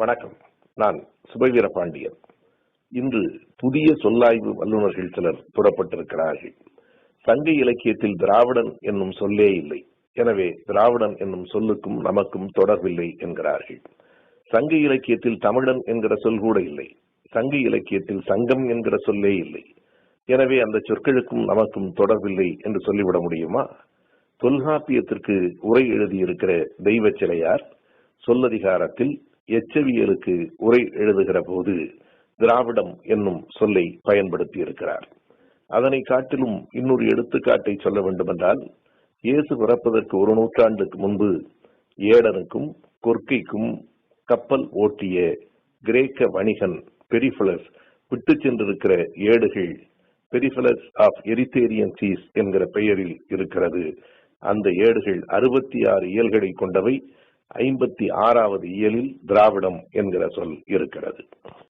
வணக்கம். நான் சுபவீர பாண்டியன். இன்று புதிய சொல்லாய்வு வல்லுநர்கள் சிலர் புறப்பட்டிருக்கிறார்கள் சங்க இலக்கியத்தில் திராவிடன் என்னும் சொல்லே இல்லை. எனவே திராவிடன் என்னும் சொல்லுக்கும் நமக்கும் தொடர்பில்லை என்கிறார்கள். சங்க இலக்கியத்தில் தமிழன் என்கிற சொல் கூட இல்லை. சங்க இலக்கியத்தில் சங்கம் என்கிற சொல்லே இல்லை. எனவே அந்த சொற்களுக்கும் நமக்கும் தொடர்பில்லை என்று சொல்லிவிட முடியுமா? தொல்காப்பியத்திற்கு உரை எழுதியிருக்கிற தெய்வ சிலையார் சொல்லதிகாரத்தில் எச்சவியலுக்கு உரை எழுதுகிற போது திராவிடம் என்னும் சொல்லை பயன்படுத்தி இருக்கிறார் அதனை காட்டிலும் இன்னொரு எடுத்துக்காட்டை சொல்ல வேண்டுமென்றால் இயேசு பிறப்பதற்கு ஒரு நூற்றாண்டுக்கு முன்பு ஏடனுக்கும் கொர்க்கைக்கும் கப்பல் ஓட்டிய கிரேக்க வணிகன் பெரிஃபலஸ் விட்டு சென்றிருக்கிற ஏடுகள் பெரிஃபலஸ் ஆஃப் எரித்தேரியன் சீஸ் என்கிற பெயரில் இருக்கிறது. அந்த ஏடுகள் அறுபத்தி ஆறு இயல்களை கொண்டவை. ஐம்பத்தி ஆறாவது இயலில் திராவிடம் என்கிற சொல் இருக்கிறது.